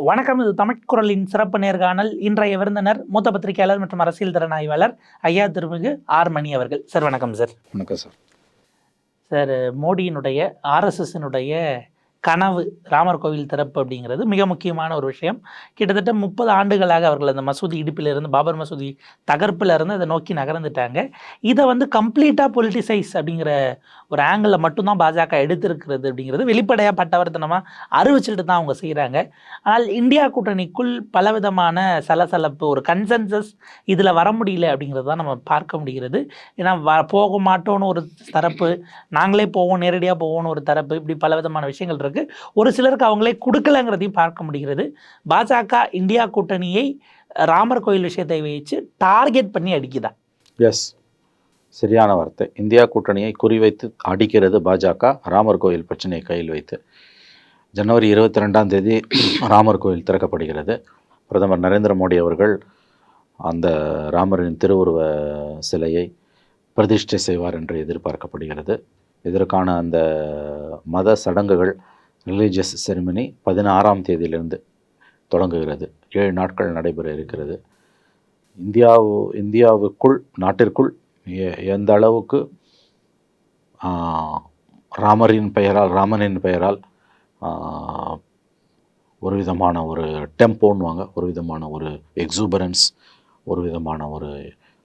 வணக்கம் இது தமிழ்குரலின் சிறப்பு நேர்காணல். இன்றைய விருந்தினர் மூத்த பத்திரிகையாளர் மற்றும் அரசியல் திறன் ஆய்வாளர் ஐயா திருமிகு ஆர் மணி அவர்கள். சார் வணக்கம் சார். வணக்கம் சார். சார் மோடியினுடைய ஆர்எஸ்எஸ்னுடைய கனவு ராமர் கோவில் திறப்பு அப்படிங்கிறது மிக முக்கியமான ஒரு விஷயம். கிட்டத்தட்ட முப்பது ஆண்டுகளாக அவர்கள் அந்த மசூதி இடிப்பிலிருந்து பாபர் மசூதி தகர்ப்பிலிருந்து அதை நோக்கி நகர்ந்துட்டாங்க. இதை வந்து கம்ப்ளீட்டாக பொலிட்டிசைஸ் அப்படிங்கிற ஒரு ஆங்கிளில் மட்டும்தான் பாஜக எடுத்திருக்கிறது அப்படிங்கிறது வெளிப்படையாக பட்டவர்த்தனமாக அறிவிச்சுட்டு தான் அவங்க செய்கிறாங்க ஆனால் இந்தியா கூட்டணிக்குள் பலவிதமான சலசலப்பு ஒரு கன்சென்சஸ் இதில் வர முடியல அப்படிங்கிறது தான் நம்ம பார்க்க முடிகிறது. ஏன்னா வ போக மாட்டோன்னு ஒரு தரப்பு நாங்களே போவோம் நேரடியாக போவோம்னு ஒரு தரப்பு இப்படி பலவிதமான விஷயங்கள் இருக்குது ஒரு சிலருக்கு அவங்களே கொடுக்கலங்கிறதையும் பார்க்க முடிகிறது. பாஜக இந்தியா கூட்டணியை ராமர் கோயில் விஷயத்தை வச்சு டார்கெட் பண்ணி அடிக்குதா? எஸ் சரியான வார்த்தை. இந்தியா கூட்டணியை குறிவைத்து அடிக்கிறது பாஜக ராமர் கோயில் பிரச்சனையை கையில் வைத்து. ஜனவரி இருபத்தி ரெண்டாம் தேதி ராமர் கோயில் திறக்கப்படுகிறது. பிரதமர் நரேந்திர மோடி அவர்கள் அந்த ராமரின் திருவுருவ சிலையை பிரதிஷ்டை செய்வார் என்று எதிர்பார்க்கப்படுகிறது. இதற்கான அந்த மத சடங்குகள் ரிலீஜியஸ் செரிமனி பதினாறாம் தேதியிலிருந்து தொடங்குகிறது. ஏழு நாட்கள் நடைபெற இருக்கிறது. இந்தியாவு இந்தியாவுக்குள் நாட்டிற்குள் எந்த அளவுக்கு ராமரின் பெயரால் ராமனின் பெயரால் ஒரு விதமான ஒரு டெம்போன்னுவாங்க ஒரு விதமான ஒரு எக்ஸூபரன்ஸ் ஒரு விதமான ஒரு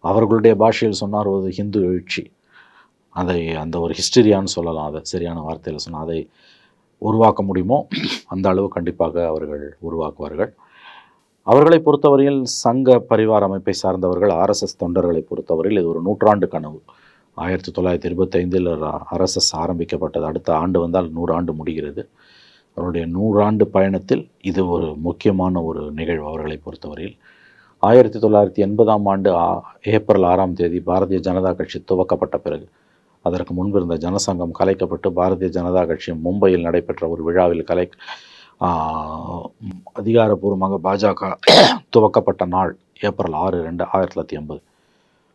அவர்களுடைய பாஷையில் சொன்னார் ஒரு ஹிந்து எழுச்சி. அதை அந்த ஒரு ஹிஸ்டரியான்னு சொல்லலாம் அதை சரியான வார்த்தையில் சொன்னால் அதை உருவாக்க முடியுமோ அந்த அளவு கண்டிப்பாக அவர்கள் உருவாக்குவார்கள். அவர்களை பொறுத்தவரையில் சங்க பரிவார அமைப்பை சார்ந்தவர்கள் ஆர்எஸ்எஸ் தொண்டர்களை பொறுத்தவரையில் இது ஒரு நூற்றாண்டு கனவு. ஆயிரத்தி தொள்ளாயிரத்தி இருபத்தைந்தில் ஆர்எஸ்எஸ் ஆரம்பிக்கப்பட்டது. அடுத்த ஆண்டு வந்தால் நூறாண்டு முடிகிறது. அவருடைய நூறாண்டு பயணத்தில் இது ஒரு முக்கியமான ஒரு நிகழ்வு அவர்களை பொறுத்தவரையில். ஆயிரத்தி தொள்ளாயிரத்தி எண்பதாம் ஆண்டு ஏப்ரல் ஆறாம் தேதி பாரதிய ஜனதா கட்சி துவக்கப்பட்ட பிறகு அதற்கு முன்பு இருந்த ஜனசங்கம் கலைக்கப்பட்டு பாரதிய ஜனதா கட்சி மும்பையில் நடைபெற்ற ஒரு விழாவில் கலை அதிகாரபூர்வமாக அதிகாரப்பூர்வமாக பாஜக துவக்கப்பட்ட நாள் ஏப்ரல் ஆறு ரெண்டு ஆயிரத்தி தொள்ளாயிரத்தி எண்பது.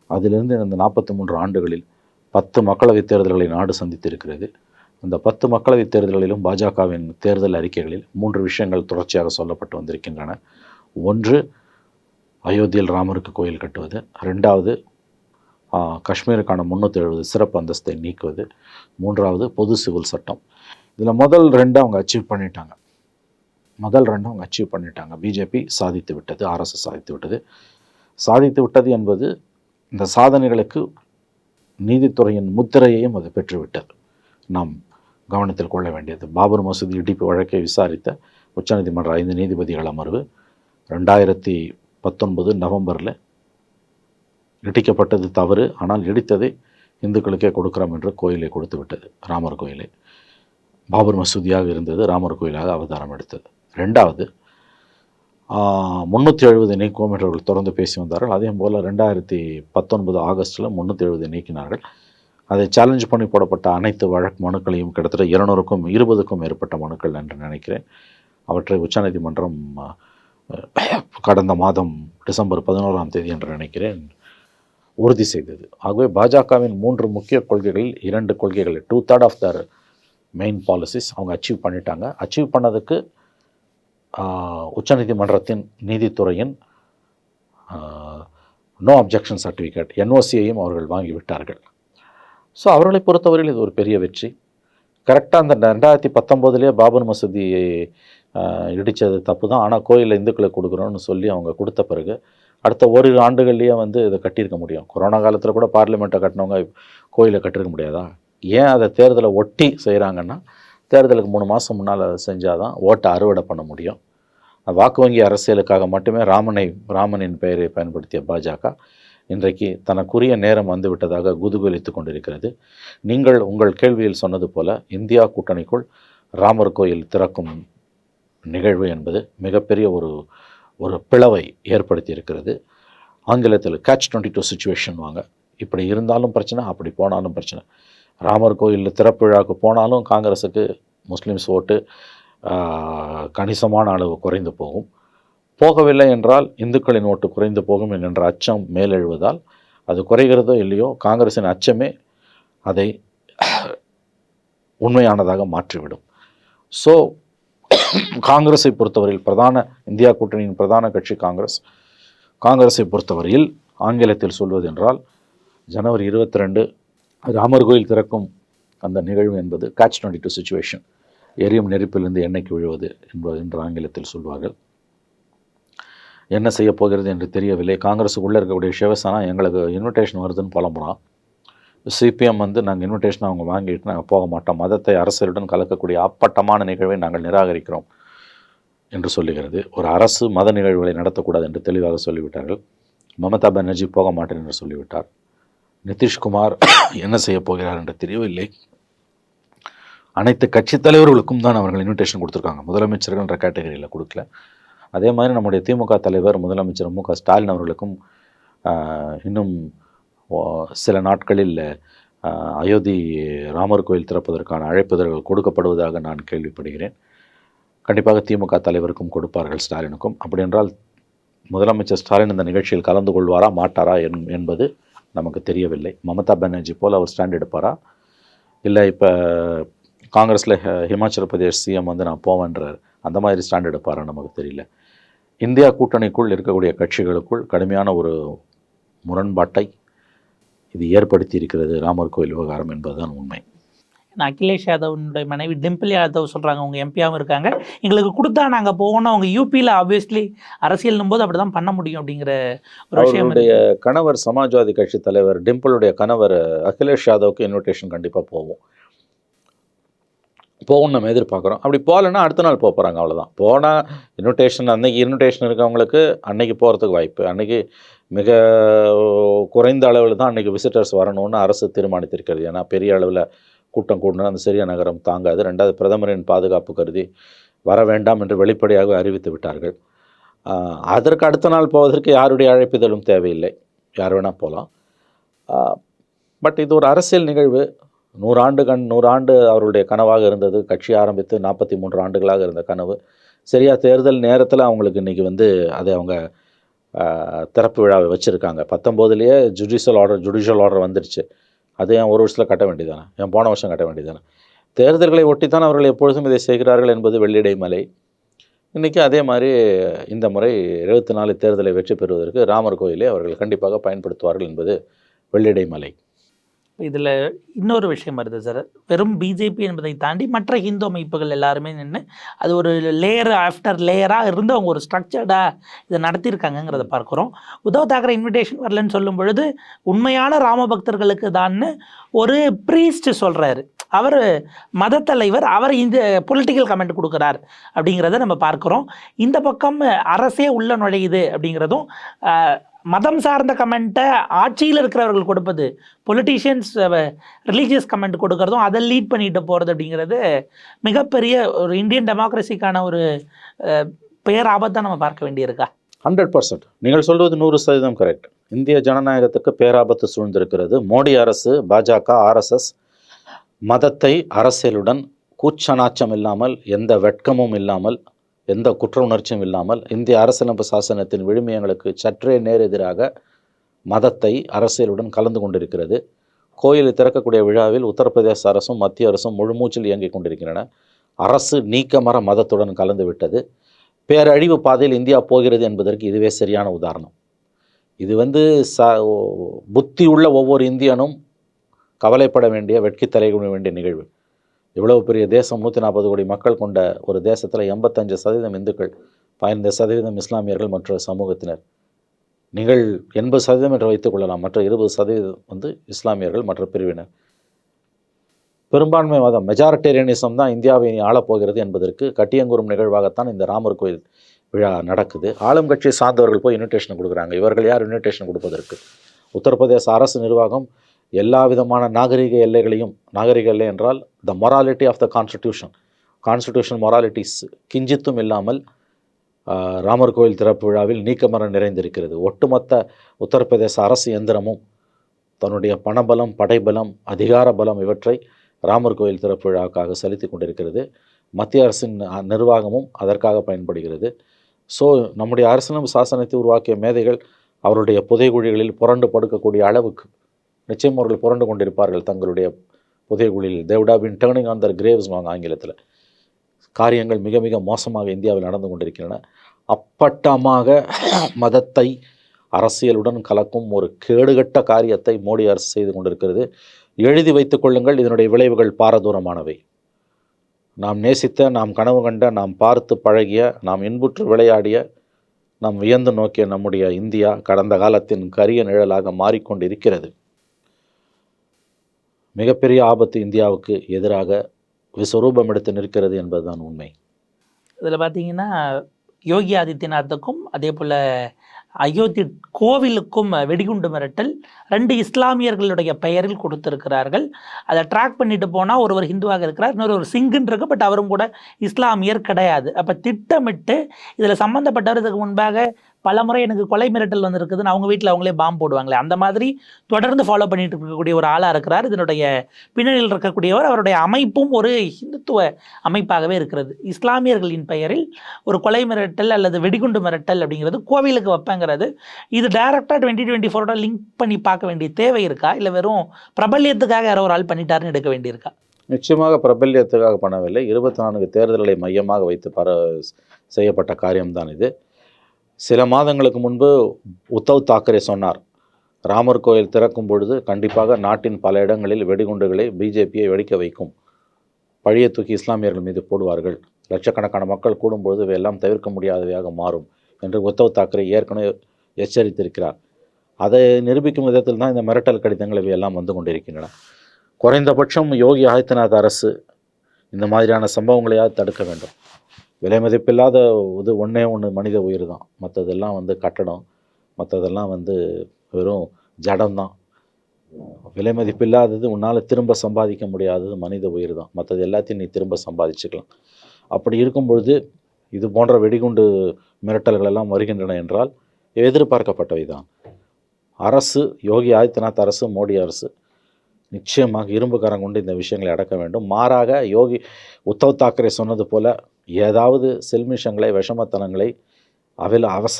அதிலிருந்து இந்த நாற்பத்தி மூன்று ஆண்டுகளில் பத்து மக்களவைத் தேர்தல்களை நாடு சந்தித்திருக்கிறது. அந்த பத்து மக்களவைத் தேர்தல்களிலும் பாஜகவின் தேர்தல் அறிக்கைகளில் மூன்று விஷயங்கள் தொடர்ச்சியாக சொல்லப்பட்டு வந்திருக்கின்றன. ஒன்று அயோத்தியில் ராமருக்கு கோயில் கட்டுவது. ரெண்டாவது காஷ்மீருக்கான முன்னூற்றி எழுபது சிறப்பு அந்தஸ்தை நீக்குவது. மூன்றாவது பொது சிவில் சட்டம். இதில் முதல் ரெண்டு அவங்க அச்சீவ் பண்ணிட்டாங்க. முதல் ரெண்டு அவங்க அச்சீவ் பண்ணிட்டாங்க. பிஜேபி சாதித்து விட்டது ஆர்எஸ்எஸ் சாதித்து விட்டது. சாதித்து விட்டது என்பது இந்த சாதனைகளுக்கு நீதித்துறையின் முத்திரையையும் அது பெற்றுவிட்டது. நாம் கவனத்தில் கொள்ள வேண்டியது பாபர் மசூதி இடிப்பு வழக்கை விசாரித்த உச்சநீதிமன்ற ஐந்து நீதிபதிகள் அமர்வு ரெண்டாயிரத்தி பத்தொன்பது நவம்பரில் இடிக்கப்பட்டது தவறு. ஆனால் இடித்ததை இந்துக்களுக்கே கொடுக்குறோம் என்று கோயிலை கொடுத்து விட்டது ராமர் கோயிலை. பாபர் மசூதியாக இருந்தது ராமர் கோயிலாக அவதாரம் எடுத்தது. ரெண்டாவது முந்நூற்றி எழுபது நீக்குவோம் என்று அவர்கள் தொடர்ந்து பேசி வந்தார்கள். அதே போல் ரெண்டாயிரத்தி பத்தொன்பது ஆகஸ்ட்டில் முந்நூற்றி எழுபது நீக்கினார்கள். அதை சேலஞ்ச் பண்ணி போடப்பட்ட அனைத்து வழக்கு மனுக்களையும் கிட்டத்தட்ட இருநூறுக்கும் இருபதுக்கும் மேற்பட்ட மனுக்கள் என்று நினைக்கிறேன். அவற்றை உச்சநீதிமன்றம் கடந்த மாதம் டிசம்பர் பதினோராம் தேதி என்று நினைக்கிறேன். உறுதி செய்தது. ஆகவே பாஜகவின் மூன்று முக்கிய கொள்கைகளில் இரண்டு கொள்கைகள் two third of their main policies அவங்க அச்சீவ் பண்ணிட்டாங்க. அச்சீவ் பண்ணதுக்கு உச்சநீதிமன்றத்தின் நீதித்துறையின் நோ அப்ஜெக்ஷன் சர்டிஃபிகேட் என்ஓசியையும் அவர்கள் வாங்கிவிட்டார்கள் ஸோ அவர்களை பொறுத்தவரையில் இது ஒரு பெரிய வெற்றி. கரெக்டாக அந்த ரெண்டாயிரத்தி பத்தொம்போதுலேயே பாபர் மசூதியை இடித்தது தப்பு தான் ஆனால் கோயிலில் இந்துக்களை கொடுக்குறோன்னு சொல்லி அவங்க கொடுத்த பிறகு அடுத்த ஓரிரு ஆண்டுகள்லேயே வந்து இதை கட்டியிருக்க முடியும். கொரோனா காலத்தில் கூட பார்லிமெண்ட்டை கட்டினவங்க கோயிலை கட்டிருக்க முடியாதா? ஏன் அதை தேர்தலை ஒட்டி செய்கிறாங்கன்னா தேர்தலுக்கு மூணு மாதம் முன்னால் செஞ்சால் தான் ஓட்டை அறுவடை பண்ண முடியும். வாக்கு வங்கி அரசியலுக்காக மட்டுமே ராமனை ராமனின் பெயரை பயன்படுத்திய பாஜக இன்றைக்கு தனக்குரிய நேரம் வந்துவிட்டதாக குதூகலித்து கொண்டிருக்கிறது. நீங்கள் உங்கள் கேள்வியில் சொன்னது போல இந்தியா கூட்டணிக்குள் ராமர் கோயில் திறக்கும் நிகழ்வு என்பது மிகப்பெரிய ஒரு ஒரு பிளவை ஏற்படுத்தி இருக்கிறது ஆங்கிலத்தில் கேட்ச் டுவெண்ட்டி டூ சுச்சுவேஷன் வாங்க. இப்படி இருந்தாலும் பிரச்சனை அப்படி போனாலும் பிரச்சனை. ராமர் கோயிலில் திறப்பு விழாவுக்கு போனாலும் காங்கிரஸுக்கு முஸ்லீம்ஸ் ஓட்டு கணிசமான அளவு குறைந்து போகும். போகவில்லை என்றால் இந்துக்களின் ஓட்டு குறைந்து போகும் என்கின்ற அச்சம் மேலெழுவதால் அது குறைகிறதோ இல்லையோ காங்கிரஸின் அச்சமே அதை உண்மையானதாக மாற்றிவிடும். ஸோ காங்கிரஸை பொறுத்தவரையில் பிரதான இந்தியா கூட்டணியின் பிரதான கட்சி காங்கிரஸ். காங்கிரஸை பொறுத்தவரையில் ஆங்கிலத்தில் சொல்வது என்றால் ஜனவரி இருபத்தி ரெண்டு ராமர் கோயில் திறக்கும் அந்த நிகழ்வு என்பது கேட்ச் டுவெண்ட்டி டூ சுச்சுவேஷன் எரியும் நெருப்பிலிருந்து எண்ணெய்க்கு விழுவது என்பது என்று ஆங்கிலத்தில் சொல்வார்கள். என்ன செய்ய போகிறது என்று தெரியவில்லை. காங்கிரஸுக்குள்ளே இருக்கக்கூடிய சிவசேனா எங்களுக்கு இன்விடேஷன் வருதுன்னு புலம்புறான். சிபிஎம் வந்து நாங்கள் இன்விடேஷன் அவங்க வாங்கிட்டு நாங்கள் போக மாட்டோம். மதத்தை அரசியலுடன் கலக்கக்கூடிய அப்பட்டமான நிகழ்வை நாங்கள் நிராகரிக்கிறோம் என்று சொல்லுகிறது. ஒரு அரசு மத நிகழ்வுகளை நடத்தக்கூடாது என்று தெளிவாக சொல்லிவிட்டார்கள். மமதா பானர்ஜி போக மாட்டேன் என்று சொல்லிவிட்டார். நிதிஷ்குமார் என்ன செய்ய போகிறார் என்று தெரியவில்லை. அனைத்து கட்சித் தலைவர்களுக்கும் தான் அவர்கள் இன்விடேஷன் கொடுத்துருக்காங்க. முதலமைச்சர்கள்ன்ற கேட்டகரியில் கொடுக்கல. அதே மாதிரி நம்முடைய திமுக தலைவர் முதலமைச்சர் மு க ஸ்டாலின் அவர்களுக்கும் இன்னும் சில நாட்களில் அயோத்தி ராமர் கோயில் திறப்பதற்கான அழைப்புதல்கள் கொடுக்கப்படுவதாக நான் கேள்விப்படுகிறேன். கண்டிப்பாக திமுக தலைவருக்கும் கொடுப்பார்கள் ஸ்டாலினுக்கும். அப்படி என்றால் முதலமைச்சர் ஸ்டாலின் இந்த நிகழ்ச்சியில் கலந்து கொள்வாரா மாட்டாரா என் என்பது நமக்கு தெரியவில்லை. மமதா பானர்ஜி போல் அவர் ஸ்டாண்ட் எடுப்பாரா? இல்லை இப்போ காங்கிரஸில் ஹிமாச்சல பிரதேஷ் சிஎம் வந்து நான் போவேன்றார். அந்த மாதிரி ஸ்டாண்ட் எடுப்பாரா நமக்கு தெரியல. இந்தியா கூட்டணிக்குள் இருக்கக்கூடிய கட்சிகளுக்குள் கடுமையான ஒரு முரண்பாட்டை இது ஏற்படுத்தி இருக்கிறது ராமர் கோயில் விவகாரம் என்பதுதான் உண்மை. அகிலேஷ் யாதவனுடைய மனைவி டிம்பிள் யாதவ் சொல்கிறாங்க அவங்க எம்பியாகவும் இருக்காங்க. எங்களுக்கு கொடுத்தா நாங்கள் போகணும் அவங்க யூபியில் ஆப்வியஸ்லி அரசியல்னும் போது அப்படி தான் பண்ண முடியும் அப்படிங்கிற ஒரு விஷயம் கணவர் சமாஜ்வாதி கட்சி தலைவர் டிம்பிளுடைய கணவர் அகிலேஷ் யாதவுக்கு இன்விடேஷன் கண்டிப்பாக போகும் போகணும் நம்ம எதிர்பார்க்குறோம். அப்படி போகலைன்னா அடுத்த நாள் போக போகிறாங்க அவ்வளோதான் போனால் இன்விடேஷன் அன்னைக்கு இன்விடேஷன் இருக்கவங்களுக்கு அன்னைக்கு போகிறதுக்கு வாய்ப்பு அன்னைக்கு மிக குறைந்த அளவில் தான் அன்னைக்கு விசிட்டர்ஸ் வரணும்னு அரசு தீர்மானித்திருக்கிறது. ஏன்னா பெரிய அளவில் கூட்டம் கூடணும் அந்த சிறிய நகரம் தாங்காது. ரெண்டாவது பிரதமரின் பாதுகாப்பு கருதி வர வேண்டாம் என்று வெளிப்படையாக அறிவித்து விட்டார்கள். அதற்கு அடுத்த நாள் போவதற்கு யாருடைய அழைப்பிதழும் தேவையில்லை. யார் வேணால் போகலாம் பட் இது ஒரு அரசியல் நிகழ்வு. நூறாண்டு கண் நூறாண்டு அவருடைய கனவாக இருந்தது. கட்சி ஆரம்பித்து நாற்பத்தி மூன்று ஆண்டுகளாக இருந்த கனவு. சரியாக தேர்தல் நேரத்தில் அவங்களுக்கு இன்றைக்கி வந்து அதை அவங்க திறப்பு விழாவை வச்சுருக்காங்க. பத்தொம்போதுலேயே ஜுடிஷியல் ஆர்டர் ஜுடிஷியல் ஆர்டர் வந்துருச்சு. அது ஏன் ஒரு வருஷத்தில் கட்ட வேண்டியதானே ஏன் போன வருஷம் கட்ட வேண்டியதானே தேர்தல்களை ஒட்டித்தான் அவர்கள் எப்பொழுதும் இதை செய்கிறார்கள் என்பது வெள்ளிடை மலை. இன்றைக்கி அதே மாதிரி இந்த முறை இருபத்தி நாலு தேர்தலை வெற்றி பெறுவதற்கு ராமர் கோயிலை அவர்கள் கண்டிப்பாக பயன்படுத்துவார்கள் என்பது வெள்ளிடை மலை. இதில் இன்னொரு விஷயம் வருது சார் வெறும் பிஜேபி என்பதை தாண்டி மற்ற ஹிந்து அமைப்புகள் எல்லாருமே நின்று அது ஒரு லேயர் ஆஃப்டர் லேயராக இருந்து அவங்க ஒரு ஸ்ட்ரக்சர்டாக இதை நடத்தியிருக்காங்கங்கிறத பார்க்குறோம். உத்தவ் தாக்கரே இன்விடேஷன் வரலன்னு சொல்லும் பொழுது உண்மையான ராம பக்தர்களுக்கு தான்னு ஒரு ப்ரீஸ்ட் சொல்கிறாரு அவர் மத தலைவர் அவர் இந்த பொலிட்டிக்கல் கமெண்ட் கொடுக்குறார் அப்படிங்கிறத நம்ம பார்க்குறோம். இந்த பக்கம் அரசே உள்ள நுழையுது அப்படிங்கிறதும் மதம் சார்ந்த கமெண்ட்டை ஆட்சியில் இருக்கிறவர்கள் கொடுப்பது பொலிட்டீஷியன்ஸ் ரிலீஜியஸ் கமெண்ட் கொடுக்கறதும் அதை லீட் பண்ணிட்டு போகிறது அப்படிங்கிறது மிகப்பெரிய ஒரு இந்தியன் டெமோக்ரஸிக்கான ஒரு அஹ், பேராபத்தை நம்ம பார்க்க வேண்டியிருக்கா? ஹண்ட்ரட் பர்சன்ட் நீங்கள் சொல்வது நூறு சதவீதம் கரெக்ட் இந்திய ஜனநாயகத்துக்கு பேராபத்து சூழ்ந்திருக்கிறது. மோடி அரசு பாஜக ஆர்எஸ்எஸ் மதத்தை அரசியலுடன் கூச்சநாச்சம் இல்லாமல் எந்த வெட்கமும் இல்லாமல் எந்த குற்ற உணர்ச்சியும் இல்லாமல் இந்திய அரசியலமைப்பு சாசனத்தின் விழுமியங்களுக்கு சற்றே நேர் எதிராக மதத்தை அரசியலுடன் கலந்து கொண்டிருக்கிறது. கோயிலை திறக்கக்கூடிய விழாவில் உத்தரப்பிரதேச அரசும் மத்திய அரசும் முழுமூச்சில் இயங்கிக் கொண்டிருக்கின்றன. அரசு நீக்கமர மதத்துடன் கலந்து விட்டது. பேரழிவு பாதையில் இந்தியா போகிறது என்பதற்கு இதுவே சரியான உதாரணம். இது வந்து ச புத்தி உள்ள ஒவ்வொரு இந்தியனும் கவலைப்பட வேண்டிய வெட்கி தலைகுண வேண்டிய நிகழ்வு. இவ்வளவு பெரிய தேசம் நூற்றி நாற்பது கோடி மக்கள் கொண்ட ஒரு தேசத்தில் எண்பத்தஞ்சு சதவீதம் இந்துக்கள் பதினைந்து சதவீதம் இஸ்லாமியர்கள் மற்ற சமூகத்தினர். நீங்கள் எண்பது சதவீதம் என்று வைத்துக் கொள்ளலாம். மற்ற இருபது சதவீதம் வந்து இஸ்லாமியர்கள் மற்ற பிரிவினர். பெரும்பான்மை மதம் மெஜாரிட்டேரியனிசம் தான் இந்தியாவை இனி ஆளப்போகிறது என்பதற்கு கட்டியங்குறும் நிகழ்வாகத்தான் இந்த ராமர் கோயில் விழா நடக்குது. ஆளும் கட்சியை சார்ந்தவர்கள் போய் இன்விடேஷன் கொடுக்குறாங்க. இவர்கள் யார் இன்விடேஷன் கொடுப்பதற்கு? உத்தரப்பிரதேச அரசு நிர்வாகம் எல்லா விதமான நாகரிக எல்லைகளையும் நாகரிக எல்லை என்றால் the morality of the constitution constitution moralities கிஞ்சித்தும் இல்லாமல் ராமர் கோயில் திறப்பு விழாவில் நீக்கமர நிறைந்திருக்கிறது. ஒட்டுமொத்த உத்தரப்பிரதேச அரசு எந்திரமும் தன்னுடைய பணபலம் படைபலம் அதிகார பலம் இவற்றை ராமர் கோயில் திறப்பு விழாவுக்காக செலுத்தி கொண்டிருக்கிறது. மத்திய அரசின் நிர்வாகமும் அதற்காக பயன்படுகிறது. ஸோ நம்முடைய அரசியலும் சாசனத்தை உருவாக்கிய மேதைகள் அவருடைய புதைகுழிகளில் புரண்டு படுக்கக்கூடிய அளவுக்கு நிச்சயம் அவர்கள் புரண்டு கொண்டிருப்பார்கள் தங்களுடைய புதைகுழியில். They'd been turning on their graves வாங்க ஆங்கிலத்தில். காரியங்கள் மிக மிக மோசமாக இந்தியாவில் நடந்து கொண்டிருக்கின்றன. அப்பட்டமாக மதத்தை அரசியலுடன் கலக்கும் ஒரு கேடுகட்ட காரியத்தை மோடி அரசு செய்து கொண்டிருக்கிறது. எழுதி வைத்துக் கொள்ளுங்கள் இதனுடைய விளைவுகள் பாரதூரமானவை. நாம் நேசித்த நாம் கனவு கண்ட நாம் பார்த்து பழகிய நாம் இன்புற்று விளையாடிய நாம் வியந்து நோக்கிய நம்முடைய இந்தியா கடந்த காலத்தின் கரிய நிழலாக மாறிக்கொண்டிருக்கிறது. மிகப்பெரிய ஆபத்து இந்தியாவுக்கு எதிராக விஸ்வரூபம் எடுத்து நிற்கிறது என்பதுதான் உண்மை. இதில் பார்த்தீங்கன்னா யோகி ஆதித்யநாத்துக்கும் அதே போல் அயோத்தி கோவிலுக்கும் வெடிகுண்டு மிரட்டல் ரெண்டு இஸ்லாமியர்களுடைய பெயரில் கொடுத்திருக்கிறார்கள். அதை ட்ராக் பண்ணிட்டு போனால் ஒருவர் ஹிந்துவாக இருக்கிறார் இன்னொரு ஒரு சிங்குன்னு இருக்கு பட் அவரும் கூட இஸ்லாமியர் கிடையாது. அப்போ திட்டமிட்டு இதில் சம்மந்தப்பட்டவர் இதுக்கு முன்பாக பலமுறை எனக்கு கொலை மிரட்டல் வந்திருக்குதுன்னு அவங்க வீட்டில் அவங்களே பாம்பு போடுவாங்களே. அந்த மாதிரி தொடர்ந்து ஃபாலோ பண்ணிட்டு இருக்கக்கூடிய ஒரு ஆளாக இருக்கிறார். இதனுடைய பின்னணியில் இருக்கக்கூடியவர் அவருடைய அமைப்பும் ஒரு ஹிந்துத்துவ அமைப்பாகவே இருக்கிறது. இஸ்லாமியர்களின் பெயரில் ஒரு கொலை மிரட்டல் அல்லது வெடிகுண்டு மிரட்டல் அப்படிங்கிறது கோவிலுக்கு வைப்பேங்கிறது. இது டைரக்டாக டுவெண்ட்டி டுவெண்ட்டி ஃபோரோட லிங்க் பண்ணி பார்க்க வேண்டிய தேவை இருக்கா? இல்லை வெறும் பிரபல்யத்துக்காக யாரோ ஒரு ஆள் பண்ணிட்டாருன்னு எடுக்க வேண்டியிருக்கா நிச்சயமாக பிரபல்யத்துக்காக பண்ணவில்லை. இருபத்தி நான்கு தேர்தல்களை மையமாக வைத்து பர செய்யப்பட்ட காரியம்தான் இது. சில மாதங்களுக்கு முன்பு உத்தவ் தாக்கரே சொன்னார் ராமர் கோயில் திறக்கும் பொழுது கண்டிப்பாக நாட்டின் பல இடங்களில் வெடிகுண்டுகளை பிஜேபியை வெடிக்க வைக்கும். பழைய தூக்கி இஸ்லாமியர்கள் மீது போடுவார்கள். லட்சக்கணக்கான மக்கள் கூடும்பொழுது இவையெல்லாம் தவிர்க்க முடியாதவையாக மாறும் என்று உத்தவ் தாக்கரே ஏற்கனவே எச்சரித்திருக்கிறார். அதை நிரூபிக்கும் விதத்தில் தான் இந்த மிரட்டல் கடிதங்கள் இவையெல்லாம் வந்து கொண்டிருக்கின்றன. குறைந்தபட்சம் யோகி ஆதித்யநாத் அரசு இந்த மாதிரியான சம்பவங்களையாவது தடுக்க வேண்டும். விலை மதிப்பில்லாத இது ஒன்றே ஒன்று மனித உயிர் தான். மற்றதெல்லாம் வந்து கட்டடம். மற்றதெல்லாம் வந்து வெறும் ஜடம்தான் விலை மதிப்பில்லாதது உன்னால் திரும்ப சம்பாதிக்க முடியாதது மனித உயிர் தான். மற்றது எல்லாத்தையும் நீ திரும்ப சம்பாதிச்சுக்கலாம். அப்படி இருக்கும் பொழுது இது போன்ற வெடிகுண்டு மிரட்டல்கள் எல்லாம் வருகின்றன என்றால் எதிர்பார்க்கப்பட்டவை தான். அரசு யோகி ஆதித்யநாத் அரசு மோடி அரசு நிச்சயமாக இரும்புக்கரம் கொண்டு இந்த விஷயங்களை அடக்க வேண்டும். மாறாக யோகி உத்தவ் தாக்கரே சொன்னது போல ஏதாவது செல்மிஷங்களை விஷமத்தனங்களை அவல அவச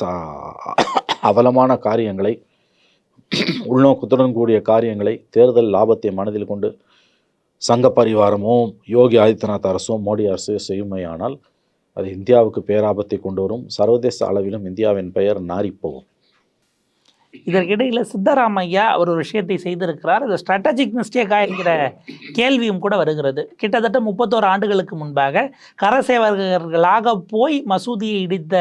அவலமான காரியங்களை உள்நோக்கத்துடன் கூடிய காரியங்களை தேர்தல் லாபத்தை மனதில் கொண்டு சங்க பரிவாரமும் யோகி ஆதித்யநாத் அரசும் மோடி அரசு செய்யுமையானால் அது இந்தியாவுக்கு பேராபத்தை கொண்டு வரும். சர்வதேச அளவிலும் இந்தியாவின் பெயர் நாரிப்போகும். இதற்கிடையில் சித்தராமையா அவர் ஒரு விஷயத்தை செய்திருக்கிறார். அது ஸ்ட்ராட்டஜிக் மிஸ்டேக்காக இருக்கிற கேள்வியும் கூட வருகிறது. கிட்டத்தட்ட முப்பத்தோரு ஆண்டுகளுக்கு முன்பாக கரசேவகர்களாக போய் மசூதியை இடித்த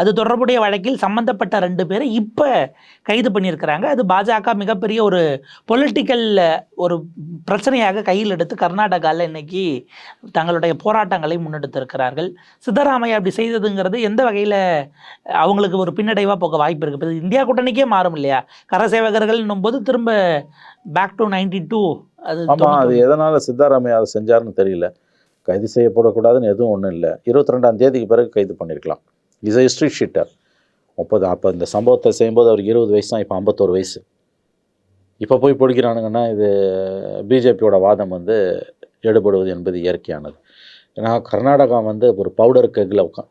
அது தொடர்புடைய வழக்கில் சம்பந்தப்பட்ட ரெண்டு பேரை இப்போ கைது பண்ணியிருக்கிறாங்க. அது பாஜக மிகப்பெரிய ஒரு பொலிட்டிக்கல் ஒரு பிரச்சனையாக கையில் எடுத்து கர்நாடகாவில் இன்னைக்கு தங்களுடைய போராட்டங்களை முன்னெடுத்திருக்கிறார்கள். சித்தராமையா அப்படி செய்ததுங்கிறது எந்த வகையில் அவங்களுக்கு ஒரு பின்னடைவாக போக வாய்ப்பு இருக்குது? இந்தியா கூட்டணிக்கே மாறும். இல்லையா? கரசேவகர்கள்னும் போது திரும்ப பேக் டு நைன்டி டூ அது ஆமாம் அது எதனால் சித்தாராமையா அதை செஞ்சாருன்னு தெரியல. கைது செய்யப்படக்கூடாதுன்னு எதுவும் ஒன்றும் இல்லை. இருபத்தி ரெண்டாம் தேதிக்கு பிறகு கைது பண்ணியிருக்கலாம் இஸ் ஹிஸ்ட்ரி ஷீட்டர் முப்பது அப்போ இந்த சம்பவத்தை செய்யும்போது அவருக்கு இருபது வயசு தான் இப்போ ஐம்பத்தோரு வயசு. இப்போ போய் பிடிக்கிறானுங்கன்னா இது பிஜேபியோட வாதம் வந்து எடுபடுவது என்பது இயற்கையானது. ஏன்னா கர்நாடகா வந்து ஒரு பவுடர் கெக்கில் உட்கான்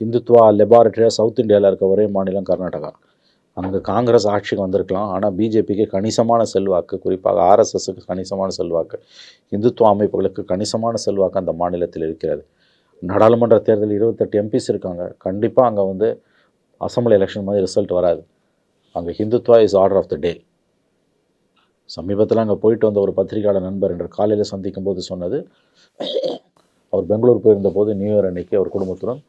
ஹிந்துத்வா லெபார்ட்டரியாக சவுத் இந்தியாவில் இருக்க ஒரே மாநிலம் கர்நாடகா. அங்கே காங்கிரஸ் ஆட்சிக்கு வந்திருக்கலாம். ஆனால் பிஜேபிக்கு கணிசமான செல்வாக்கு குறிப்பாக ஆர்எஸ்எஸ்க்கு கணிசமான செல்வாக்கு இந்துத்துவ அமைப்புகளுக்கு கணிசமான செல்வாக்கு அந்த மாநிலத்தில் இருக்கிறது. நாடாளுமன்ற தேர்தல் இருபத்தெட்டு எம்பிஸ் இருக்காங்க. கண்டிப்பாக அங்கே வந்து அசம்பிளி எலெக்ஷன் மாதிரி ரிசல்ட் வராது. அங்கே Hindutva is order of the day. சமீபத்தில் அங்கே போயிட்டு வந்த ஒரு பத்திரிகையாளர் நண்பர் என்று காலையில் சந்திக்கும் போது சொன்னது அவர் பெங்களூர் போயிருந்த போது நியூ இயர் அன்னைக்கு அவர் குடும்பத்துடன்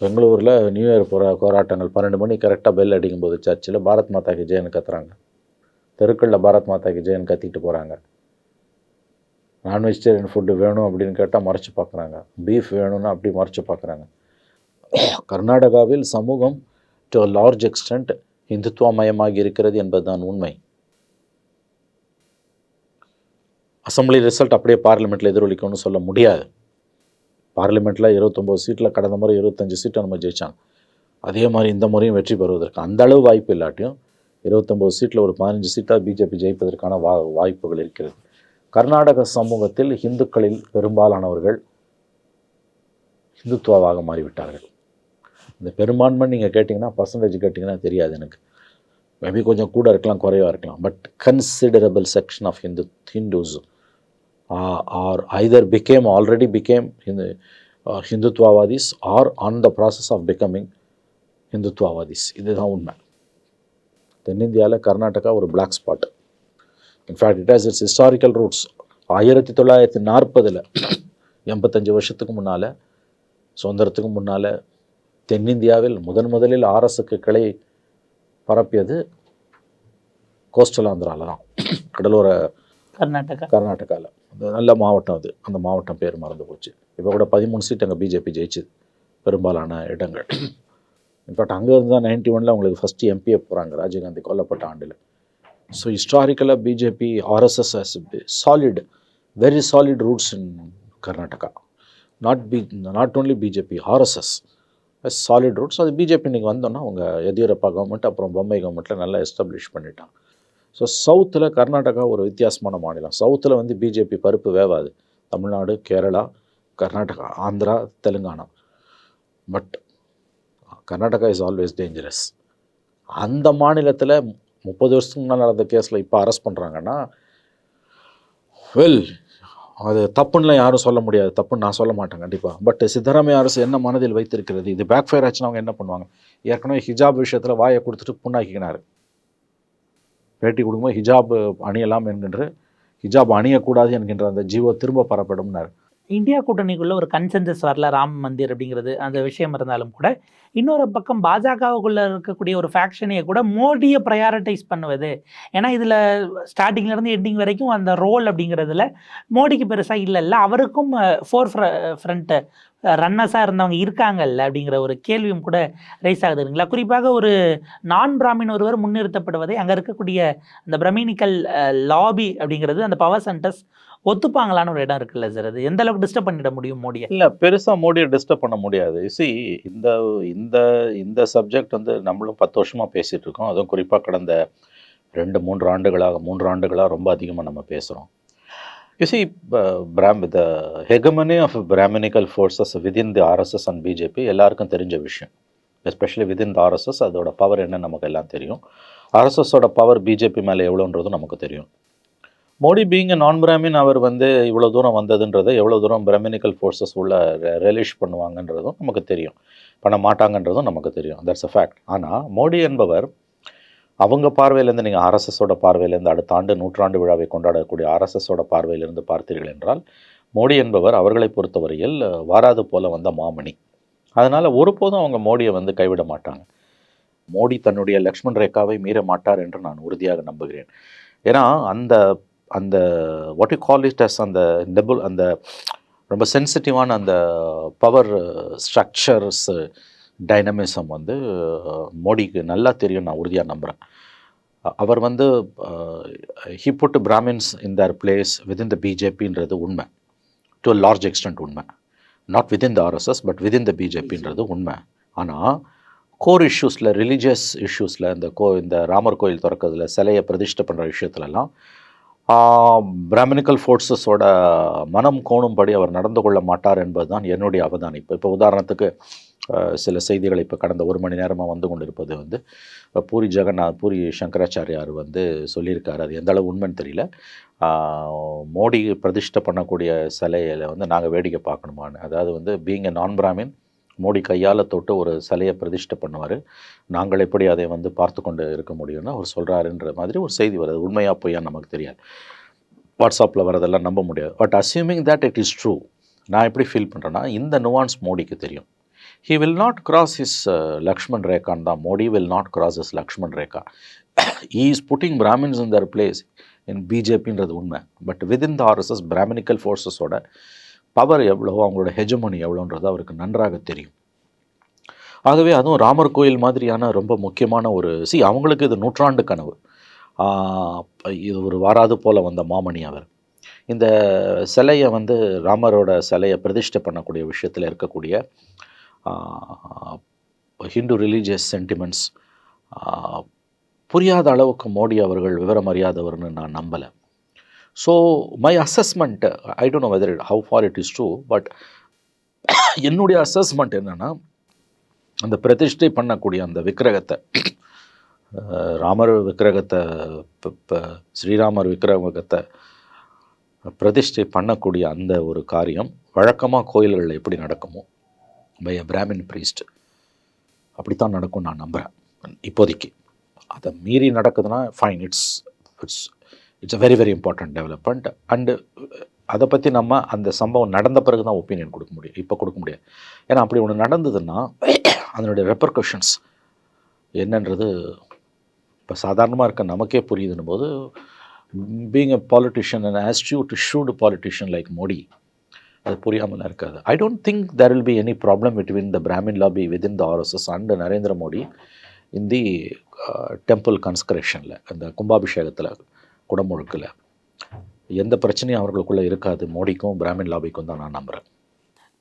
பெங்களூரில் நியூ இயர் போரா போராட்டங்கள் பன்னெண்டு மணி கரெக்டாக பெல் அடிக்கும்போது சர்ச்சில் பாரத் மாதா கி ஜெயன் கத்துறாங்க. தெருக்களில் பாரத் மாதா கி ஜெயன் கத்திட்டு போகிறாங்க நான் வெஜிடேரியன் ஃபுட்டு வேணும் அப்படின்னு கேட்டால் மறைச்சு பார்க்குறாங்க பீஃப் வேணும்னு அப்படி மறைச்சு பார்க்குறாங்க கர்நாடகாவில் சமூகம் டு லார்ஜ் எக்ஸ்டென்ட் இந்துத்துவமயமாகி இருக்கிறது என்பதுதான் உண்மை. அசம்பிளி ரிசல்ட் அப்படியே பார்லிமெண்ட்டில் எதிரொலிக்கும்னு சொல்ல முடியாது. பார்லிமெண்ட்டில் இருபத்தொம்போது சீட்டில் கடந்த முறை இருபத்தஞ்சு சீட்டை நம்ம ஜெயிச்சாங்க. அதே மாதிரி இந்த முறையும் வெற்றி பெறுவதற்கு அந்த அளவு வாய்ப்பு இல்லாட்டியும் இருபத்தொம்போது சீட்டில் ஒரு பதினஞ்சு சீட்டாக பிஜேபி ஜெயிப்பதற்கான வா வாய்ப்புகள் இருக்கிறது. கர்நாடக சமூகத்தில் இந்துக்களில் பெரும்பாலானவர்கள் இந்துத்துவாவாக மாறிவிட்டார்கள். இந்த பெரும்பான்மை நீங்கள் கேட்டிங்கன்னா பர்சன்டேஜ் கேட்டிங்கன்னா தெரியாது எனக்கு. மேபி கொஞ்சம் கூட இருக்கலாம் குறைவாக இருக்கலாம். But considerable section of Hindu ஹிந்துஸும் or either became already became Hindutvavadis or on the process of becoming Hindutvavadis. இதுதான் உண்மை தென்னிந்தியாவில் கர்நாடகா ஒரு black spot in fact it has its historical roots ஆயிரத்தி தொள்ளாயிரத்தி நாற்பதில் எண்பத்தஞ்சு வருஷத்துக்கு முன்னால் சுதந்திரத்துக்கு முன்னால் தென்னிந்தியாவில் முதன் முதலில் ஆர்எஸ்க்கு கிளை பரப்பியது கோஸ்டல் ஆந்திராவில் தான் கடலோர கர்நாடகா கர்நாடகாவில் நல்ல மாவட்டம் அது. அந்த மாவட்டம் பேர் மறந்து போச்சு. இப்போ கூட பதிமூணு சீட் அங்கே பிஜேபி ஜெயிச்சுது. பெரும்பாலான இடங்கள். இன்ஃபேக்ட் அங்கேருந்து தான் நைன்டி ஒனில் அவங்களுக்கு ஃபஸ்ட்டு எம்பிஏ போகிறாங்க ராஜீவ்காந்தி கொல்லப்பட்ட ஆண்டில். So ஹிஸ்டாரிக்கலாக BJP RSS has solid very solid roots in Karnataka not be not only BJP RSS solid roots அது பிஜேபி இன்றைக்கி வந்தோன்னா அவங்க எதியூரப்பா கவர்மெண்ட் அப்புறம் பொம்மை கவர்மெண்ட்டில் நல்லா எஸ்டாப்ளிஷ் பண்ணிட்டான் ஸோ சவுத்தில் கர்நாடகா ஒரு வித்தியாசமான மாநிலம். சவுத்தில் வந்து பிஜேபி பருப்பு வேவாது. Tamil Nadu Kerala Karnataka Andhra Telangana. But Karnataka is always dangerous அந்த மாநிலத்தில் முப்பது வருஷத்துக்கு முன்னால் நடந்த கேஸில் இப்போ அரெஸ்ட் பண்ணுறாங்கன்னா வெல் அது தப்புன்னு யாரும் சொல்ல முடியாது. தப்புன்னு நான் சொல்ல மாட்டேன் கண்டிப்பாக பட் சித்தராமைய அரசு என்ன மனதில் வைத்திருக்கிறது? இது பேக் ஃபயர் ஆச்சுன்னா அவங்க என்ன பண்ணுவாங்க? ஏற்கனவே ஹிஜாப் விஷயத்தில் வாயை கொடுத்துட்டு புண்ணாக்கினார் பேட்டி கொடுக்கும்போது ஹிஜாப் அணியலாம் என்கின்ற ஹிஜாப் அணியக்கூடாது என்கின்ற அந்த ஜீவோ திரும்ப பரப்படும்னார். இந்தியா கூட்டணிக்குள்ளே ஒரு கன்சென்சஸ் வரல ராம் மந்திர் அப்படிங்கிறது. அந்த விஷயம் இருந்தாலும் கூட இன்னொரு பக்கம் பாஜகவுக்குள்ளே இருக்கக்கூடிய ஒரு ஃபேக்ஷனையை கூட மோடியை ப்ரையாரிட்டைஸ் பண்ணுவது. ஏன்னா இதில் ஸ்டார்டிங்லேருந்து எண்டிங் வரைக்கும் அந்த ரோல் அப்படிங்கிறதுல மோடிக்கு பெருசாக இல்லைல்ல அவருக்கும் ஃபோர் ஃப்ரண்ட்டு ரன்னர்ஸாக இருந்தவங்க இருக்காங்கல்ல அப்படிங்கிற ஒரு கேள்வியும் கூட ரைஸ் ஆகுது இல்லைங்களா? குறிப்பாக ஒரு நான் பிராமின் ஒருவர் முன்னிறுத்தப்படுவதை அங்கே இருக்கக்கூடிய அந்த பிரமினிக்கல் லாபி அப்படிங்கிறது அந்த பவர் சென்டர்ஸ் ஒத்துப்பாங்களான்னு ஒரு இடம் இருக்குல்ல சார் அது? எந்த அளவுக்கு டிஸ்டர்ப் பண்ணிட முடியும் மோடியை? இல்லை பெருசாக மோடியை டிஸ்டர்ப் பண்ண முடியாது. சி இந்த இந்த இந்த சப்ஜெக்ட் வந்து நம்மளும் பத்து வருஷமாக பேசிகிட்டு இருக்கோம். அதுவும் குறிப்பாக கடந்த ரெண்டு மூன்று ஆண்டுகளாக மூன்று ஆண்டுகளாக ரொம்ப அதிகமாக நம்ம பேசுகிறோம் you see from the hegemony of Brahminical forces within the RSS and BJP எல்லாருக்கும் தெரிஞ்ச விஷயம். எஸ்பெஷலி விதின் த ஆர்எஸ்எஸ் அதோட பவர் என்ன நமக்கு எல்லாம் தெரியும். ஆர்எஸ்எஸோட பவர் பிஜேபி மேலே எவ்வளோன்றதும் நமக்கு தெரியும். மோடி பீங் நான் பிராமின் அவர் வந்து இவ்வளோ தூரம் வந்ததுன்றது எவ்வளோ தூரம் பிரமினிக்கல் ஃபோர்ஸஸ் உள்ள ரிலீஷ் பண்ணுவாங்கன்றதும் நமக்கு தெரியும். பண்ண மாட்டாங்கன்றதும் நமக்கு தெரியும். தட்ஸ் அ ஃபேக்ட் ஆனால் மோடி என்பவர் அவங்க பார்வையிலேருந்து நீங்கள் ஆர்எஸ்எஸோட பார்வையிலேருந்து அடுத்த ஆண்டு நூற்றாண்டு விழாவை கொண்டாடக்கூடிய ஆர்எஸ்எஸோட பார்வையிலிருந்து பார்த்தீர்கள் என்றால் மோடி என்பவர் அவர்களை பொறுத்தவரையில் வாராது போல வந்த மாமணி. அதனால் ஒருபோதும் அவங்க மோடியை வந்து கைவிட மாட்டாங்க. மோடி தன்னுடைய லக்ஷ்மண் ரேகாவை மீற மாட்டார் என்று நான் உறுதியாக நம்புகிறேன். ஏன்னா அந்த அந்த what you call it as அந்த டபுள் அந்த ரொம்ப சென்சிட்டிவான அந்த பவர் ஸ்ட்ரக்சர்ஸ் டைனமிசம் வந்து மோடிக்கு நல்லா தெரியும் நான் உறுதியாக நம்புகிறேன் அவர் வந்து he put Brahmins in their place within the பிஜேபின்றது உண்மை. டு லார்ஜ் எக்ஸ்டென்ட் உண்மை. Not within the RSS but within the பிஜேபின்றது உண்மை. ஆனால் கோர் இஷ்யூஸில் ரிலீஜியஸ் இஷ்யூஸில் இந்த கோ இந்த ராமர் கோயில் திறக்கிறதுல சிலையை பிரதிஷ்டை பண்ணுற விஷயத்துலலாம் பிராமினிக்கல் ஃபோர்ஸஸோட மனம் கோணும்படி அவர் நடந்து கொள்ள மாட்டார் என்பதுதான் என்னுடைய அவதானிப்பு இப்போ உதாரணத்துக்கு சில செய்திகள் இப்போ கடந்த ஒரு மணி நேரமாக வந்து கொண்டிருப்பது வந்து பூரி ஜெகநாத் பூரி சங்கராச்சாரியார் வந்து சொல்லியிருக்காரு. அது எந்த அளவு உண்மைன்னு தெரியல. மோடி பிரதிஷ்டை பண்ணக்கூடிய சிலையில் வந்து நாங்கள் வேடிக்கை பார்க்கணுமான்னு. அதாவது வந்து பீங் எ நான் பிராமின் மோடி கையால் தொட்டு ஒரு சிலையை பிரதிஷ்டை பண்ணுவார். நாங்கள் எப்படி அதை வந்து பார்த்து கொண்டு இருக்க முடியும்னு அவர் சொல்கிறாருன்ற மாதிரி ஒரு செய்தி வருது. உண்மையாக பொய்யா நமக்கு தெரியாது. வாட்ஸ்அப்பில் வரதெல்லாம் நம்ப முடியாது. But assuming that it is true நான் எப்படி ஃபீல் பண்ணுறேன்னா இந்த நுவான்ஸ் மோடிக்கு தெரியும். He will not cross is Lakshman ரேகான் தான். Modi will not cross is Lakshman rekha he is putting Brahmins in their place in பிஜேபின்றது உண்மை. But within the RSS Brahminical ஃபோர்ஸஸோட power எவ்வளோ அவங்களோட ஹெஜமனி எவ்வளோன்றது அவருக்கு நன்றாக தெரியும். ஆகவே அதுவும் ராமர் கோயில் மாதிரியான ரொம்ப முக்கியமான ஒரு சி அவங்களுக்கு இது நூற்றாண்டு கனவு. இது ஒரு வாராது போல் வந்த மாமணி அவர். இந்த சிலையை வந்து ராமரோட சிலையை பிரதிஷ்டை பண்ணக்கூடிய விஷயத்தில் இருக்கக்கூடிய ஹிந்து ரிலீஜியஸ் சென்டிமெண்ட்ஸ் புரியாத அளவுக்கு மோடி அவர்கள் விவரம் அறியாதவர்னு நான் நம்பலை. So my assessment I don't know whether it how far it is true but என்னுடைய அசஸ்மெண்ட் என்னென்னா அந்த பிரதிஷ்டை பண்ணக்கூடிய அந்த விக்கிரகத்தை ராமர் விக்கிரகத்தை இப்போ ஸ்ரீராமர் விக்கிரகத்தை பிரதிஷ்டை பண்ணக்கூடிய அந்த ஒரு காரியம் வழக்கமாக கோயில்களில் எப்படி நடக்குமோ பை அ பிராமின் ப்ரீஸ்ட் அப்படித்தான் நடக்கும் நான் நம்புகிறேன் இப்போதைக்கு. அதை மீறி நடக்குதுன்னா fine it's it's it's a very very important development and அதை பற்றி நம்ம அந்த சம்பவம் நடந்த பிறகு தான் ஒப்பீனியன் கொடுக்க முடியும். இப்போ கொடுக்க முடியாது. ஏன்னா அப்படி ஒன்று நடந்ததுன்னா அதனுடைய ரெப்பர்கஷன்ஸ் என்னன்றது இப்போ சாதாரணமாக இருக்க நமக்கே புரியுதுன்னும் போது being a politician and astute shrewd politician like Modi அது புரியாமல் இருக்காது. I don't think there will be any problem between the Brahmin lobby within the RSS and Narendra Modi in the temple கன்ஸ்கிரேஷனில் அந்த கும்பாபிஷேகத்தில். குடமுழுக்கில். எந்த பிரச்சனையும் அவர்களுக்குள்ளே இருக்காது. மோடிக்கும் பிராமின் லாபிக்கும் தான் நான் நம்புகிறேன்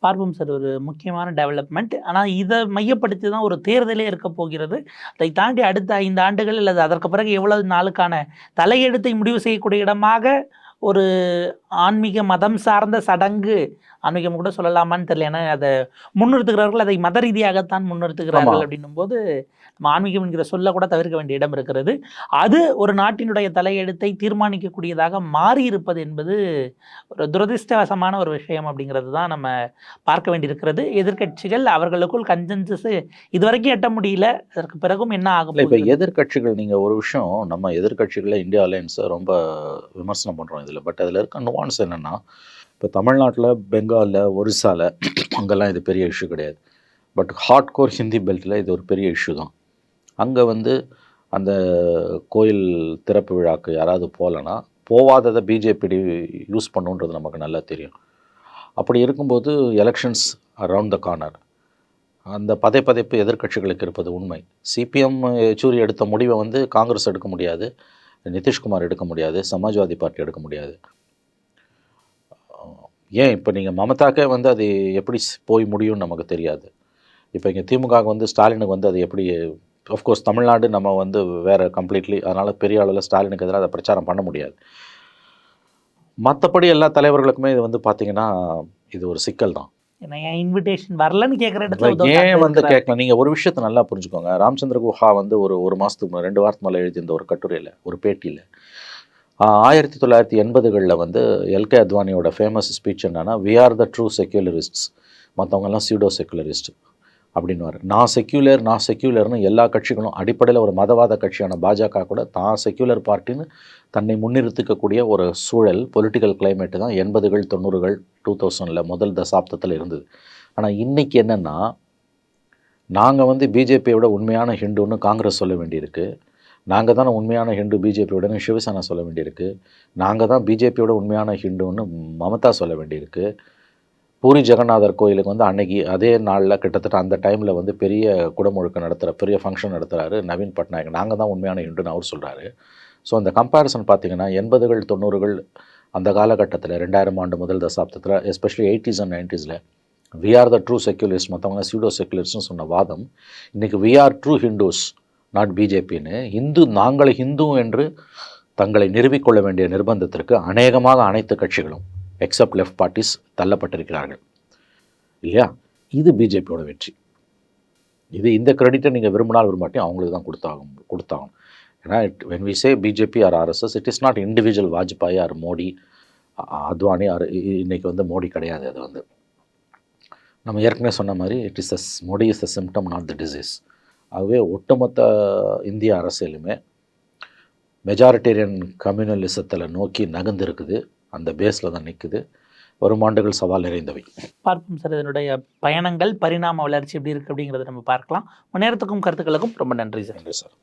பார்ப்போம் சார். ஒரு முக்கியமான டெவலப்மெண்ட் ஆனால் இதை மையப்படுத்தி தான் ஒரு தேர்தலே இருக்க போகிறது. அதை தாண்டி அடுத்த ஐந்து ஆண்டுகள் அல்லது அதற்கு பிறகு எவ்வளவு நாளுக்கான தலையெழுத்தை முடிவு செய்யக்கூடிய இடமாக ஒரு ஆன்மீக மதம் சார்ந்த சடங்கு. ஆன்மீகம் கூட சொல்லலாமான்னு தெரியல. ஏன்னா அதை முன்னிறுத்துகிறார்கள் அதை மத ரீதியாகத்தான் முன்னிறுத்துகிறார்கள். அப்படின்னும் போது நம்ம ஆன்மீகம் என்கிற சொல்ல கூட தவிர்க்க வேண்டிய இடம் இருக்கிறது. அது ஒரு நாட்டினுடைய தலையெழுத்தை தீர்மானிக்கக்கூடியதாக மாறி இருப்பது என்பது ஒரு துரதிர்ஷ்டவசமான ஒரு விஷயம் அப்படிங்கிறது தான் நம்ம பார்க்க வேண்டியிருக்கிறது. எதிர்க்கட்சிகள் அவர்களுக்குள் கன்சென்சஸ் இதுவரைக்கும் எட்ட முடியல. அதற்கு பிறகும் என்ன ஆகும் இப்போ எதிர்க்கட்சிகள் நீங்கள் ஒரு விஷயம் நம்ம எதிர்க்கட்சிகளில் இந்தியா அலையன்ஸை ரொம்ப விமர்சனம் பண்ணுறோம் இதில். பட் அதில் இருக்க நுவான்ஸ் என்னென்னா இப்போ தமிழ்நாட்டில் பெங்காலில் ஒரிசாவில் அங்கெல்லாம் இது பெரிய இஷ்யூ கிடையாது. பட் ஹார்ட் கோர் ஹிந்தி பெல்ட்டில் இது ஒரு பெரிய இஷ்யூ தான். அங்கே வந்து அந்த கோயில் திறப்பு விழாக்கு யாராவது போகலன்னா போவாததை பிஜேபி யூஸ் பண்ணுன்றது நமக்கு நல்லா தெரியும். அப்படி இருக்கும்போது எலெக்ஷன்ஸ் அரவுண்ட் த கார்னர் அந்த பதை பதைப்பு எதிர்க்கட்சிகளுக்கு இருப்பது உண்மை. சிபிஎம் யெச்சூரி எடுத்த முடிவை வந்து காங்கிரஸ் எடுக்க முடியாது நிதிஷ்குமார் எடுக்க முடியாது சமாஜ்வாதி பார்ட்டி எடுக்க முடியாது. ஏன் இப்போ நீங்கள் மமதாக்கே வந்து அது எப்படி போய் முடியும்னு நமக்கு தெரியாது. இப்போ இங்கே திமுக வந்து ஸ்டாலினுக்கு வந்து அது எப்படி ஆஃப்கோர்ஸ் தமிழ்நாடு நம்ம வந்து வேறு கம்ப்ளீட்லி அதனால் பெரிய அளவில் ஸ்டாலினுக்கு எதிராக அதை பிரச்சாரம் பண்ண முடியாது. மற்றபடி எல்லா தலைவர்களுக்குமே இது வந்து பார்த்தீங்கன்னா இது ஒரு சிக்கல் தான். இன்விடேஷன் வரலன்னு கேட்குற இடத்துல ஏன் வந்து. கேட்கலாம் நீங்கள் ஒரு விஷயத்தை நல்லா புரிஞ்சுக்கோங்க. ராமச்சந்திர குஹா வந்து ஒரு ஒரு மாதத்துக்கு ரெண்டு வாரத்துக்கு மேலே எழுதியிருந்த ஒரு கட்டுரையில் ஒரு பேட்டியில் ஆயிரத்தி தொள்ளாயிரத்தி எண்பதுகளில் வந்து எல்கே அத்வானியோட ஃபேமஸ் ஸ்பீச் என்னன்னா we are the true secularists மற்றவங்கெல்லாம் சீடோ செக்குலரிஸ்ட் அப்படின்வார் நான் செக்யூலர் நான் செக்யூலர்னு எல்லா கட்சிகளும் அடிப்படையில் ஒரு மதவாத கட்சியான பாஜக கூட தான் செக்யூலர் பார்ட்டின்னு தன்னை முன்னிறுத்திக்கக்கூடிய ஒரு சூழல் பொலிட்டிக்கல் கிளைமேட்டு தான் எண்பதுகள் தொண்ணூறுகள் டூ தௌசண்டில் முதல் தசாப்தத்தில் இருந்தது. ஆனால் இன்னைக்கு என்னென்னா நாங்கள் வந்து பிஜேபியோட உண்மையான ஹிண்டுன்னு காங்கிரஸ் சொல்ல வேண்டியிருக்கு. நாங்கள் தான் உண்மையான ஹிண்டு பிஜேபியோடனு சிவசேனா சொல்ல வேண்டியிருக்கு. நாங்கள் தான் பிஜேபியோட உண்மையான ஹிண்டுன்னு மமதா சொல்ல வேண்டியிருக்கு. பூரி ஜெகநாதர் கோயிலுக்கு வந்து அன்னைக்கு அதே நாளில் கிட்டத்தட்ட அந்த டைமில் வந்து பெரிய குடமுழுக்கம் நடத்துகிற பெரிய ஃபங்க்ஷன் நடத்துகிறாரு நவீன் பட்நாயக். நாங்கள் தான் உண்மையான ஹிண்டுன்னு அவர் சொல்கிறாரு ஸோ அந்த கம்பேரிசன் பார்த்தீங்கன்னா எண்பதுகள் தொண்ணூறுகள் அந்த காலகட்டத்தில் ரெண்டாயிரம் ஆண்டு முதல் தசாப்தத்தில் especially eighties and நைன்ட்டீஸில் we are the true secularist மற்றவங்க சூடோ செக்யூலிஸ்ட்னு சொன்ன வாதம். இன்றைக்கி we are true Hindus not பிஜேபின்னு இந்து நாங்கள் ஹிந்து என்று தங்களை நிறுவிக்கொள்ள வேண்டிய நிர்பந்தத்திற்கு அநேகமாக அனைத்து கட்சிகளும் எக்ஸப்ட் லெஃப்ட் பார்ட்டிஸ் தள்ளப்பட்டிருக்கிறார்கள். இல்லையா? இது பிஜேபியோட வெற்றி. இது இந்த கிரெடிட்டை நீங்கள் விரும்பினால் விரும்பாட்டி அவங்களுக்கு தான் கொடுத்தாகும் கொடுத்தாகணும். ஏன்னா it when we say BJP or RSS it is not individual Vajpayee or Modi Advani or இன்றைக்கி வந்து மோடி கிடையாது அது வந்து. நம்ம ஏற்கனவே சொன்ன மாதிரி it is as Modi is the symptom not the disease ஆகவே ஒட்டுமொத்த இந்திய அரசியலுமே மெஜாரிட்டேரியன் கம்யூனலிசத்தில் நோக்கி நகர்ந்திருக்குது. அந்த பேஸில் தான் நிற்குது வரும் ஆண்டுகள் சவால் நிறைந்தவை. பார்ப்போம் சார் இதனுடைய பயணங்கள் பரிணாம வளர்ச்சி எப்படி இருக்குது அப்படிங்கிறத நம்ம பார்க்கலாம். நேரத்துக்கும் கருத்துக்களுக்கும் ரொம்ப நன்றி சார். நன்றி சார்.